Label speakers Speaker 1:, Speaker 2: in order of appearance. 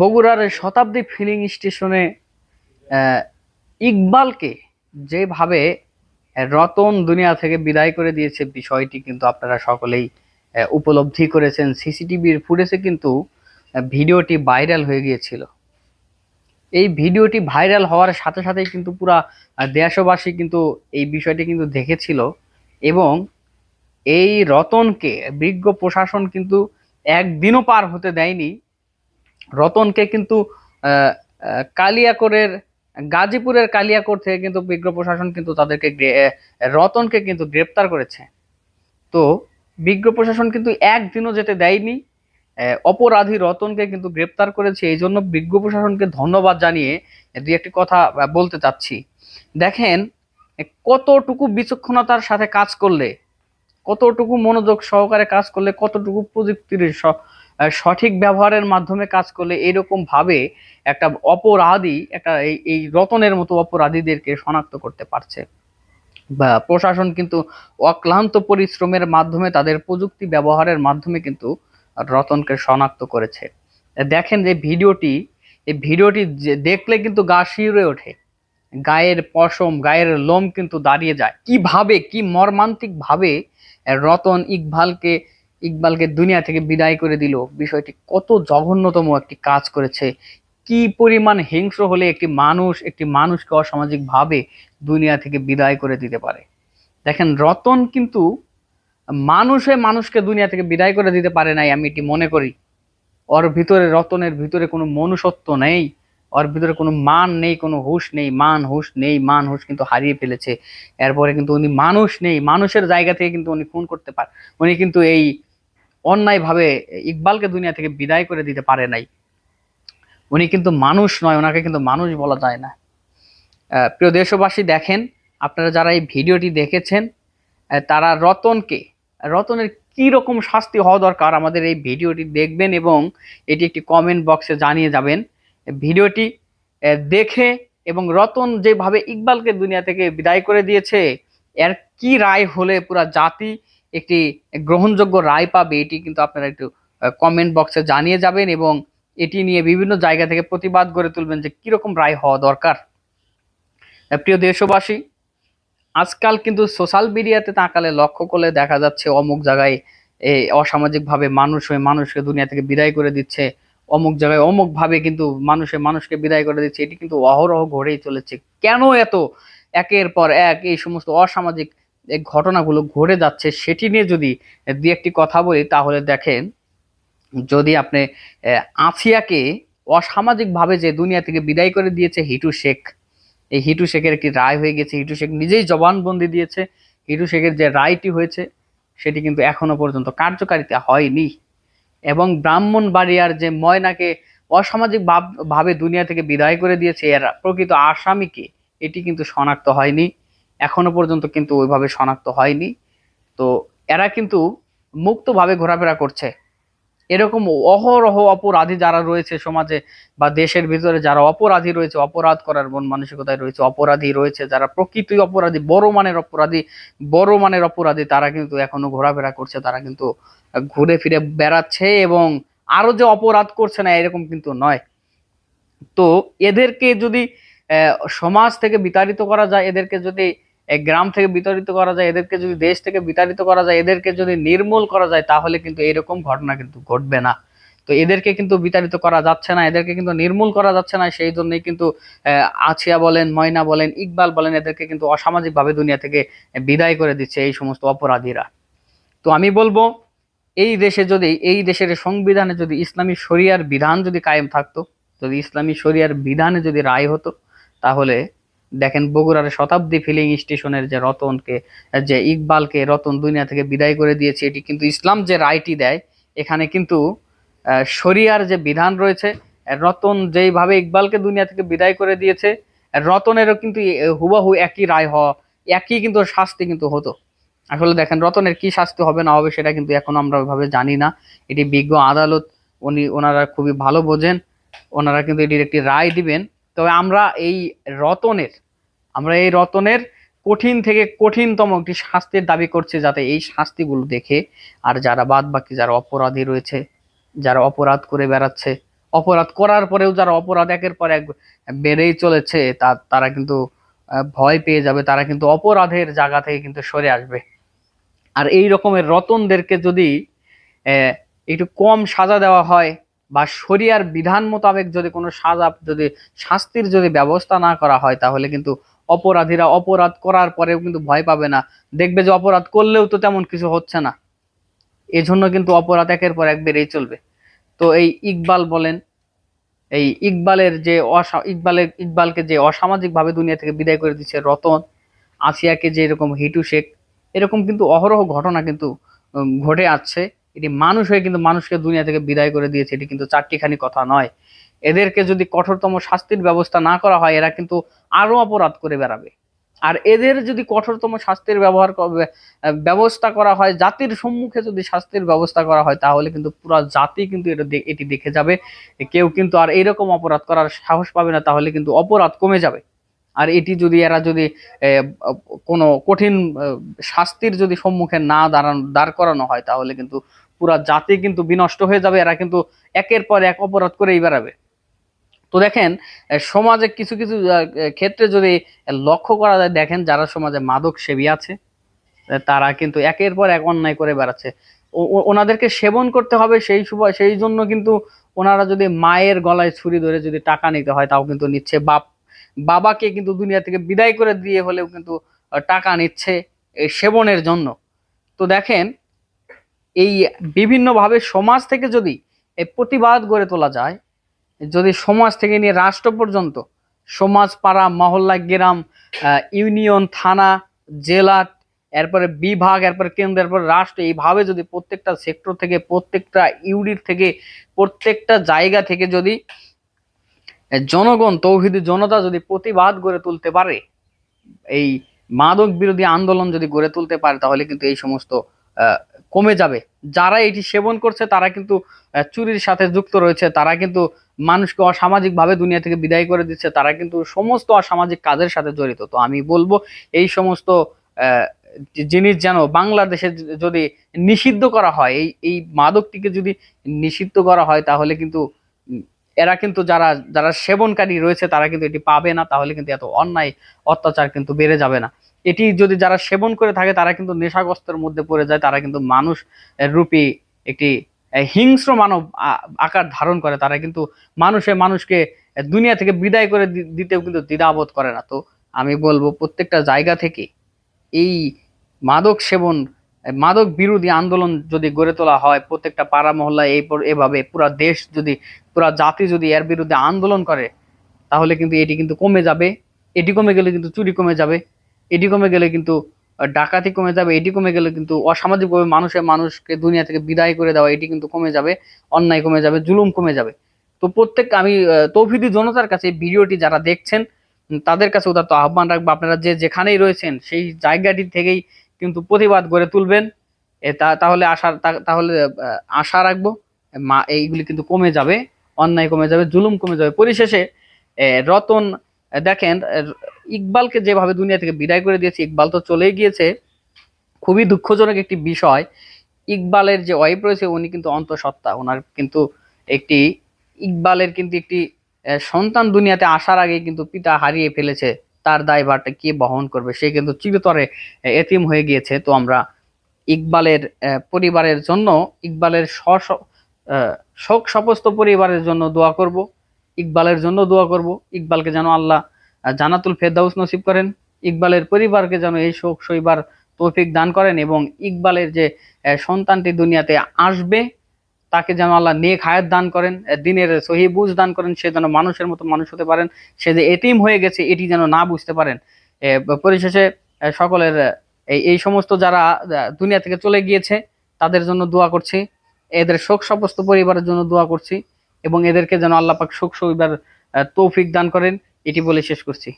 Speaker 1: বগুড়ার শতাব্দী ফিলিং স্টেশনে ইকবালকে যেভাবে রতন দুনিয়া থেকে বিদায় করে দিয়েছে, বিষয়টি কিন্তু আপনারা সকলেই উপলব্ধি করেছেন। সিসিটিভির ফুটেজে কিন্তু ভিডিওটি ভাইরাল হয়ে গিয়েছিল। এই ভিডিওটি ভাইরাল হওয়ার সাথে সাথেই কিন্তু পুরা দেশবাসী কিন্তু এই বিষয়টি কিন্তু দেখেছিল এবং এই রতনকে, বিজ্ঞ প্রশাসন কিন্তু একদিনও পার হতে দেয়নি। রতনকে কিন্তু কালিয়াকোরের, গাজীপুরের কালিয়াকোর থেকে কিন্তু বিজ্ঞ প্রশাসন কিন্তু তাদেরকে রতনকে কিন্তু গ্রেপ্তার করেছে। তো বিজ্ঞ প্রশাসন কিন্তু একদিনও যেতে দেয়নি অপরাধী রতনকে কিন্তু গ্রেপ্তার করেছে। এই জন্য বিজ্ঞ প্রশাসনকে ধন্যবাদ জানিয়ে দুই একটি কথা বলতে চাচ্ছি। দেখেন, কতটুকু বিচক্ষণতার সাথে কাজ করলে, কতটুকু মনোযোগ সহকারে কাজ করলে, কতটুকু প্রযুক্তির সঠিক ব্যবহারের মাধ্যমে কাজ করলে এরকম ভাবে একটা অপরাধী, একটা এই এই রতনের মতো অপরাধীদেরকে শনাক্ত করতে পারছে। বা প্রশাসন কিন্তু অক্লান্ত পরিশ্রমের মাধ্যমে তাদের প্রযুক্তি ব্যবহারের মাধ্যমে কিন্তু রতনকে শনাক্ত করেছে। দেখেন যে ভিডিওটি, এই ভিডিওটি দেখলে কিন্তু গা শিউরে ওঠে। গায়ের পশম, গায়ের লোম কিন্তু দাঁড়িয়ে যায়। কীভাবে, কি মর্মান্তিক ভাবে রতন ইকবালকে ইকবালকে দুনিয়া থেকে বিদায় করে দিল। বিষয়টি কত জঘন্যতম একটি কাজ করেছে। কি পরিমাণ হিংস্র হলে একটি মানুষ একটি মানুষকে অসামাজিকভাবে দুনিয়া থেকে বিদায় করে দিতে পারে। দেখেন, রতন কিন্তু মানুষে মানুষকে দুনিয়া থেকে বিদায় করে দিতে পারে নাই, আমি এটি মনে করি। ওর ভিতরে, রতনের ভিতরে কোনো মনুষ্যত্ব নেই, ওর ভিতরে কোনো মান নেই, কোনো হুঁশ নেই, মান হুঁশ নেই, মান হুঁশ কিন্তু হারিয়ে ফেলেছে। এরপরে কিন্তু উনি মানুষ নেই, মানুষের জায়গা থেকে কিন্তু উনি খুন করতে পারে উনি কিন্তু এই অন্যায়ভাবে ইকবালকে দুনিয়া থেকে বিদায় করে দিতে পারে নাই। উনি কিন্তু মানুষ নয়, ওনাকে কিন্তু মানুষ বলা যায় না। প্রিয় দেশবাসী, দেখেন, আপনারা যারা এই ভিডিওটি দেখেছেন তারা রতনকে, রতনের কি রকম শাস্তি হওয়া দরকার আমাদের এই ভিডিওটি দেখবেন এবং এটি একটি কমেন্ট বক্সে জানিয়ে যাবেন। ভিডিওটি দেখে এবং রতন যেভাবে ইকবালকে দুনিয়া থেকে বিদায় করে দিয়েছে, এর কি রায় হলে পুরা জাতি একটি গ্রহণযোগ্য রায় পাবে, এটি কিন্তু আপনারা একটু কমেন্ট বক্সে জানিয়ে যাবেন এবং এটি নিয়ে বিভিন্ন জায়গা থেকে প্রতিবাদ গড়ে তুলবেন যে কীরকম রায় হওয়া দরকার। প্রিয় দেশবাসী, আজকাল কিন্তু সোশ্যাল মিডিয়াতে তাকালে লক্ষ্য করলে দেখা যাচ্ছে অমুক জায়গায় এই অসামাজিকভাবে মানুষ হয়ে মানুষকে দুনিয়া থেকে বিদায় করে দিচ্ছে, অমুক জায়গায় অমুক ভাবে কিন্তু মানুষে মানুষকে বিদায় করে দিচ্ছে, এটি কিন্তু অহরহ ঘটেই চলেছে। কেন এত? একের পর এক এই সমস্ত অসামাজিক এই ঘটনাগুলো ঘটে যাচ্ছে সেটি নিয়ে যদি দু একটি কথা বলি তাহলে দেখেন যদি আপনি আহ, আছিয়াকে অসামাজিকভাবে যে দুনিয়া থেকে বিদায় করে দিয়েছে হিটু শেখ এই হিটু শেখের একটি রায় হয়ে গেছে? হিটু শেখ নিজেই জবানবন্দি দিয়েছে। হিটু শেখের যে রায়টি হয়েছে সেটি কিন্তু এখনও পর্যন্ত কার্যকারিতা হয়নি। এবং ব্রাহ্মণবাড়িয়ার যে ময়নাকে অসামাজিক ভাবে দুনিয়া থেকে বিদায় করে দিয়েছে এর প্রকৃত আসামিকে এটি কিন্তু শনাক্ত হয়নি। এখনও পর্যন্ত কিন্তু ওইভাবে শনাক্ত হয়নি। তো এরা কিন্তু মুক্তভাবে ঘোরাফেরা করছে। এরকম অহরহ অপরাধী যারা রয়েছে সমাজে বা দেশের ভিতরে যারা অপরাধী রয়েছে, অপরাধ করার মন মানসিকতায় রয়েছে, অপরাধী রয়েছে, যারা প্রকৃতই অপরাধী, বড় মানের অপরাধী, বড় মানের অপরাধী, তারা কিন্তু এখনও ঘোরাফেরা করছে, তারা কিন্তু ঘুরে ফিরে বেড়াচ্ছে এবং আরও যে অপরাধ করছে না, এরকম কিন্তু নয়। তো এদেরকে যদি সমাজ থেকে বিতাড়িত করা যায়, এদেরকে যদি গ্রাম থেকে বিতাড়িত করা যায়, এদেরকে যদি দেশ থেকে বিতাড়িত করা যায়, এদেরকে যদি নির্মূল করা যায়, তাহলে কিন্তু এরকম ঘটনা কিন্তু ঘটবে না। তো এদেরকে কিন্তু বিতাড়িত করা যাচ্ছে না, এদেরকে কিন্তু নির্মূল করা যাচ্ছে না, সেই জন্যই কিন্তু আছিয়া বলেন, ময়না বলেন, ইকবাল বলেন, এদেরকে কিন্তু অসামাজিকভাবে দুনিয়া থেকে বিদায় করে দিচ্ছে এই সমস্ত অপরাধীরা। তো আমি বলব, এই দেশে যদি, এই দেশের সংবিধানে যদি ইসলামী শরিয়ার বিধান যদি কায়েম থাকতো, যদি ইসলামী শরিয়ার বিধানে যদি রায় হতো তাহলে দেখেন বগুড়ার শতাব্দী ফিলিং স্টেশনের যে রতনকে, যে ইকবালকে রতন দুনিয়া থেকে বিদায় করে দিয়েছে, এটি কিন্তু ইসলাম যে রায়টি দেয়, এখানে কিন্তু শরিয়ার যে বিধান রয়েছে, রতন যেইভাবে ইকবালকে দুনিয়া থেকে বিদায় করে দিয়েছে, রতনেরও কিন্তু হুবাহু একই রায় হওয়া, একই কিন্তু শাস্তি কিন্তু হতো। আসলে দেখেন রতনের কি শাস্তি হবে না হবে সেটা কিন্তু এখন আমরা ওইভাবে জানি না। এটি বিজ্ঞ আদালত, উনি, ওনারা খুবই ভালো বোঝেন, ওনারা কিন্তু এটির একটি রায় দিবেন। তবে আমরা এই রতনের, আমরা এই রতনের কঠিন থেকে কঠিনতম একটি শাস্তির দাবি করছি যাতে এই শাস্তিগুলো দেখে আর যারা বাদ বাকি যারা অপরাধী রয়েছে, যারা অপরাধ করে বেড়াচ্ছে, অপরাধ করার পরেও যারা অপরাধ একের পর এক বেড়েই চলেছে, তা, তারা কিন্তু ভয় পেয়ে যাবে, তারা কিন্তু অপরাধের জায়গা থেকে কিন্তু সরে আসবে। আর এই রকমের রতনদেরকে যদি একটু কম সাজা দেওয়া হয় বা শরিয়ার বিধান মোতাবেক যদি কোনো সাজা, যদি শাস্তির যদি ব্যবস্থা না করা হয়, তাহলে কিন্তু অপরাধীরা অপরাধ করার পরেও কিন্তু ভয় পাবে না। দেখবে যে অপরাধ করলেও তো তেমন কিছু হচ্ছে না। এজন্য কিন্তু অপরাধ একের পর এক বেড়েই চলবে। তো এই ইকবাল বলেন, এই ইকবালের যে অসা, ইকবালের, ইকবালকে যে অসামাজিকভাবে দুনিয়া থেকে বিদায় করে দিচ্ছে রতন, আসিয়াকে যে এরকম হিটু শেখ, এরকম কিন্তু অহরহ ঘটনা কিন্তু ঘটে আসছে। এটি মানুষ হয়ে কিন্তু মানুষকে দুনিয়া থেকে বিদায় করে দিয়েছে, এটি কিন্তু চারটিখানি কথা নয়। এদেরকে যদি কঠোরতম শাস্তির ব্যবস্থা না করা হয়, এরা কিন্তু আরও অপরাধ করে বেড়াবে। আর এদের যদি কঠোরতম শাস্তির ব্যবহার ব্যবস্থা করা হয়, জাতির সম্মুখে যদি শাস্তির ব্যবস্থা করা হয়, তাহলে কিন্তু পুরো জাতি কিন্তু এটা এটি দেখে যাবে। কেউ কিন্তু আর এইরকম অপরাধ করার সাহস পাবে না, তাহলে কিন্তু অপরাধ কমে যাবে। আর এটি যদি এরা যদি কোনো কঠিন শাস্তির যদি সম্মুখে না দাঁড়ানো দাঁড় করানো হয়, তাহলে কিন্তু পুরা জাতি কিন্তু বিনষ্ট হয়ে যাবে, এরা কিন্তু একের পর এক অপরাধ করেই বেড়াবে। তো দেখেন সমাজে কিছু কিছু ক্ষেত্রে যদি লক্ষ্য করা যায়, দেখেন যারা সমাজে মাদক সেবী আছে তারা কিন্তু একের পর এক অন্যায় করে বেড়াচ্ছে। ওনাদেরকে সেবন করতে হবে সেই সেই জন্য কিন্তু ওনারা যদি মায়ের গলায় ছুরি ধরে যদি টাকা নিতে হয়, তাও কিন্তু নিচ্ছে। বাপ, বাবাকে কিন্তু দুনিয়া থেকে বিদায় করে দিয়ে হলেও কিন্তু টাকা নিচ্ছে সেবনের জন্য। তো দেখেন এই বিভিন্নভাবে সমাজ থেকে যদি এই প্রতিবাদ গড়ে তোলা যায়, যদি সমাজ থেকে নিয়ে রাষ্ট্র পর্যন্ত সমাজ পাড়া মহল্লা, গ্রাম ইউনিয়ন, থানা, জেলা, এরপরে বিভাগ, এরপরে কেন্দ্র, এরপর রাষ্ট্র, এইভাবে যদি প্রত্যেকটা সেক্টর থেকে, প্রত্যেকটা ইউনিট থেকে, প্রত্যেকটা জায়গা থেকে যদি জনগণ, তৌহিদি জনতা যদি প্রতিবাদ গড়ে তুলতে পারে, এই মাদক বিরোধী আন্দোলন যদি গড়ে তুলতে পারে, তাহলে কিন্তু এই সমস্ত কমে যাবে। যারা এটি সেবন করছে, তারা কিন্তু চুরির সাথে যুক্ত রয়েছে। তারা কিন্তু মানুষকে অসামাজিকভাবে দুনিয়া থেকে বিদায় করে দিচ্ছে। তারা কিন্তু সমস্ত অসামাজিক কাজের সাথে জড়িত। তো আমি বলব, এই সমস্ত জিনিস যেন বাংলাদেশে যদি নিষিদ্ধ করা হয়, এই এই মাদকটিকে যদি নিষিদ্ধ করা হয়, তাহলে কিন্তু এরা কিন্তু যারা যারা সেবনকারী রয়েছে, তারা কিন্তু এটি পাবে না। তাহলে কিন্তু এত অন্যায় অত্যাচার কিন্তু বেড়ে যাবে না। এটি যদি যারা সেবন করে থাকে, তারা কিন্তু নেশাগ্রস্তের মধ্যে পড়ে যায়। তারা কিন্তু মানুষ রূপী একটি হিংস্র মানব আকার ধারণ করে। তারা কিন্তু মানুষে মানুষকে দুনিয়া থেকে বিদায় করে দিতেও কিন্তু দ্বিধাবোধ করে না। তো আমি বলব, প্রত্যেকটা জায়গা থেকে এই মাদক সেবন মাদক বিরোধী আন্দোলন যদি গড়ে তোলা হয়, প্রত্যেকটা পাড়া মহল্লায় এই এভাবে পুরা দেশ যদি, পুরা জাতি যদি এর বিরুদ্ধে আন্দোলন করে, তাহলে কিন্তু এটি কিন্তু কমে যাবে। এটি কমে গেলে কিন্তু চুরি কমে যাবে। এটি কমে গেলে কিন্তু ডাকাতি কমে যাবে এটি কমে গেলে কিন্তু অসামাজিকভাবে মানুষের মানুষকে দুনিয়া থেকে বিদায় করে দেওয়া এটি কিন্তু কমে যাবে, অন্যায় কমে যাবে, জুলুম কমে যাবে। তো প্রত্যেক, আমি তৌহিদি জনতার কাছে ভিডিওটি যারা দেখছেন তাদের কাছে উদাত্ত আহ্বান রাখব, আপনারা যে যেখানেই রয়েছেন, সেই জায়গাটি থেকেই কিন্তু প্রতিবাদ গড়ে তুলবেন। তাহলে আশা তাহলে আশা রাখব, মা, এইগুলি কিন্তু কমে যাবে, অন্যায় কমে যাবে, জুলুম কমে যাবে। পরিশেষে রতন দেখেন ইকবালকে যেভাবে দুনিয়া থেকে বিদায় করে দিয়েছে, ইকবাল তো চলেই গিয়েছে, খুবই দুঃখজনক একটি বিষয়। ইকবালের যে ওয়াইফ রয়েছে, উনি কিন্তু অন্তঃসত্ত্বা। ওনার কিন্তু একটি, ইকবালের কিন্তু একটি সন্তান দুনিয়াতে আসার আগে কিন্তু পিতা হারিয়ে ফেলেছে। তার দায়ভারটা কে বহন করবে, সে কিন্তু চিরতরে এতিম হয়ে গিয়েছে। তো আমরা ইকবালের পরিবারের জন্য, ইকবালের শোক সমস্ত পরিবারের জন্য দোয়া করব। ইকবালের জন্য দোয়া করব। ইকবালকে যেন আল্লাহ আহ, জান্নাতুল ফেরদাউস নসিব করেন। ইকবালের পরিবারকে যেন এই শোক সইবার তৌফিক দান করেন এবং ইকবালের যে সন্তানটি দুনিয়াতে আসবে তাকে যেন আল্লাহ নেক হায়াত দান করেন দিনের সহি বুঝ দান করেন সে যেন মানুষের মতো মানুষ হতে পারেন সে যে এটিম হয়ে গেছে এটি যেন না বুঝতে পারেন। পরিশেষে সকলের এই সমস্ত যারা দুনিয়া থেকে চলে গিয়েছে তাদের জন্য দোয়া করছি। এদের শোক সমস্ত পরিবারের জন্য দোয়া করছি এবং এদেরকে যেন আল্লাহ পাক শোক সইবার আহ, তৌফিক দান করেন। এটি বলে শেষ করছি।